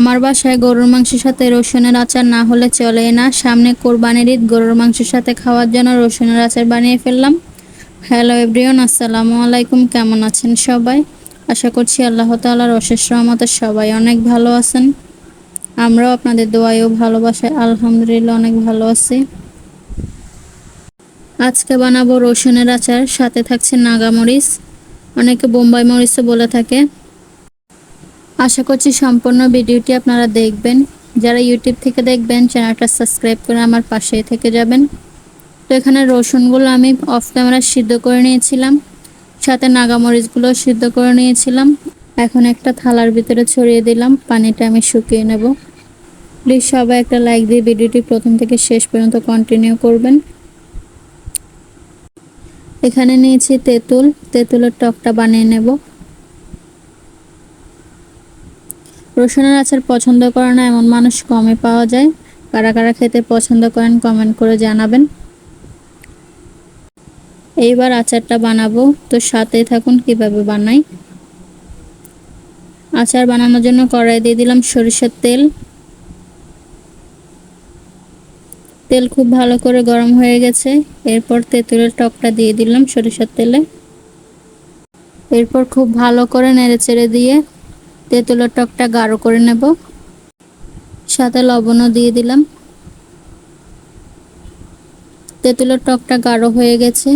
আমার বাসায় গরুর মাংসের সাথে রসুনের আচার না হলে চলে না। সামনে কোরবানির ঈদ, গরুর মাংসের সাথে খাওয়ার জন্য রসুনের আচার বানিয়ে ফেললাম। হ্যালো এভরিওন আসসালামু আলাইকুম, কেমন আছেন সবাই? আশা করছি আল্লাহ তাআলার অশেষ রহমতে সবাই অনেক ভালো আছেন। আমরাও আপনাদের দোয়াইও ভালোবাসায় আলহামদুলিল্লাহ অনেক ভালো আছি। আজকে বানাবো রসুনের আচার, সাথে থাকছে নাগামরিচ অনেকে বোম্বাই মরিচও বলে থাকে। আশা করছি সম্পূর্ণ ভিডিওটি আপনারা দেখবেন। যারা ইউটিউব থেকে দেখবেন, চ্যানেলটা সাবস্ক্রাইব করে আমার পাশেই থেকে যাবেন। তো এখানে রসুনগুলো আমি অফ ক্যামেরা সিদ্ধ করে নিয়েছিলাম, সাথে নাগামরিচগুলো সিদ্ধ করে নিয়েছিলাম। এখন একটা থালার ভিতরে ছড়িয়ে দিলাম, পানিটা আমি শুকিয়ে নেব। প্লিজ সবাই একটা লাইক দিয়ে ভিডিওটি প্রথম থেকে শেষ পর্যন্ত কন্টিনিউ করবেন। এখানে নিয়েছি তেঁতুল, তেঁতুলের টকটা বানিয়ে নেব। রসুনের আচার পছন্দ করে না, এমন মানুষ কমে পাওয়া যায়। কারা কারা খেতে পছন্দ করেন কমেন্ট করে জানাবেন। এইবার আচারটা বানাবো, তো সাথেই থাকুন কীভাবে বানাই। আচার বানানোর জন্য কড়াই দিয়ে দিলাম সরিষার তেল। তেল খুব ভালো করে গরম হয়ে গেছে, এরপর তেঁতুলের টকটা দিয়ে দিলাম সরিষার তেলে। এরপর খুব ভালো করে নেড়ে চেড়ে দিয়ে তেঁতুলের টকটা গাঢ় করে নেব। সাথে লবণও দিয়ে দিলাম। তেঁতুলের টকটা গাঢ় হয়ে গেছে।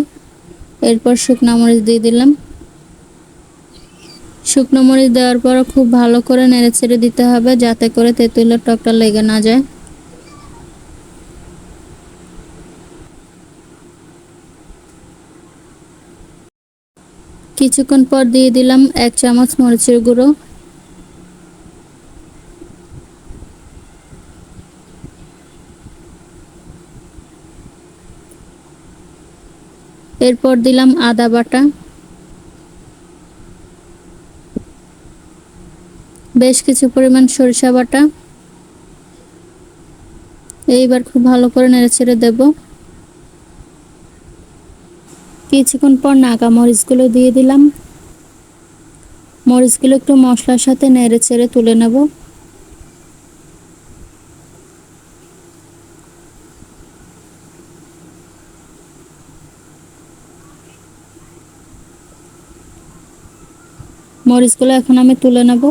এরপর শুকনো মরিচ দিয়ে দিলাম। শুকনো মরিচ দেওয়ার পর খুব ভালো করে নেড়ে ছেড়ে দিতে হবে যাতে করে তেঁতুলের টকটা লেগে না যায়। কিছুক্ষণ পর দিয়ে দিলাম এক চামচ মরিচের গুঁড়ো। এরপর দিলাম আদা বাটা। বেশ কিছু পরিমাণ সরিষা বাটা। এইবার খুব ভালো করে নেড়ে ছেড়ে দেব। কিছুক্ষণ পর নাগা মরিচগুলো দিয়ে দিলাম। মরিচগুলো একটু মশলার সাথে নেড়ে ছেড়ে তুলে নেব। মরিচগুলো এখন আমি তুলে নেব।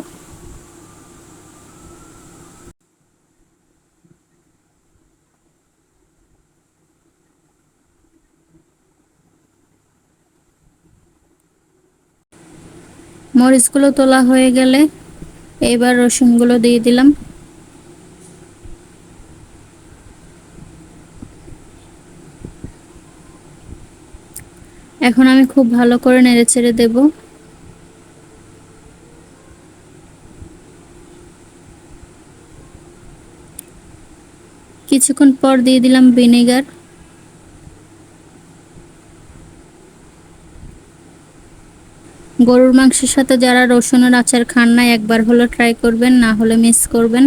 মরিচগুলো তোলা হয়ে গেলে এবার রসুনগুলো দিয়ে দিলাম। এখন আমি খুব ভালো করে নেড়ে ছেড়ে দেবো। কিছুক্ষণ পর দিয়ে দিলাম ভিনেগার। গরুর মাংসের সাথে যারা রসুনের আচার খান না, একবার হলো ট্রাই করবেন, না হলে মিস করবেন।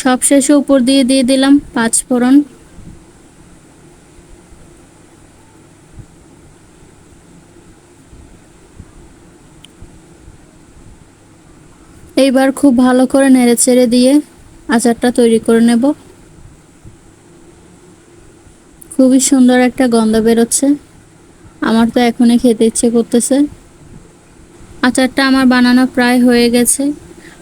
সব শেষে উপর দিয়ে দিয়ে দিলাম পাঁচ ফোড়ন। এইবার খুব ভালো করে নেড়ে চেড়ে দিয়ে আচারটা তৈরি করে নেব। খুবই সুন্দর একটা গন্ধ বেরোচ্ছে। আমার তো এখনই খেতে ইচ্ছে করতেছে। আচারটা আমার বানানো প্রায় হয়ে গেছে।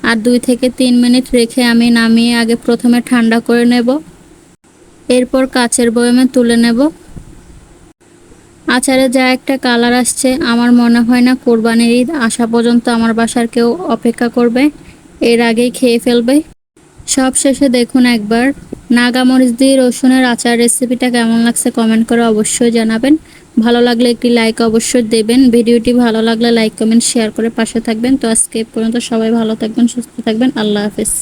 আর দুই থেকে তিন মিনিট রেখে আমি নামিয়ে আগে প্রথমে ঠান্ডা করে নেব। এরপর কাচের বয়মে তুলে নেব। আচারে যা একটা কালার আসছে, আমার মনে হয় না কোরবানির ঈদ আসা পর্যন্ত আমার বাসার কেউ অপেক্ষা করবে। এর আগেই খেয়ে ফেলবে। সব শেষে দেখুন একবার নাগামরিচ দিয়ে রসুনের আচার রেসিপিটা কেমন লাগছে কমেন্ট করে অবশ্যই জানাবেন। ভালো লাগলে একটি লাইক অবশ্যই দেবেন। ভিডিওটি ভালো লাগলে লাইক কমেন্ট শেয়ার করে পাশে থাকবেন। তো আজকে পর্যন্ত সবাই ভালো থাকবেন, সুস্থ থাকবেন। আল্লাহ হাফেজ।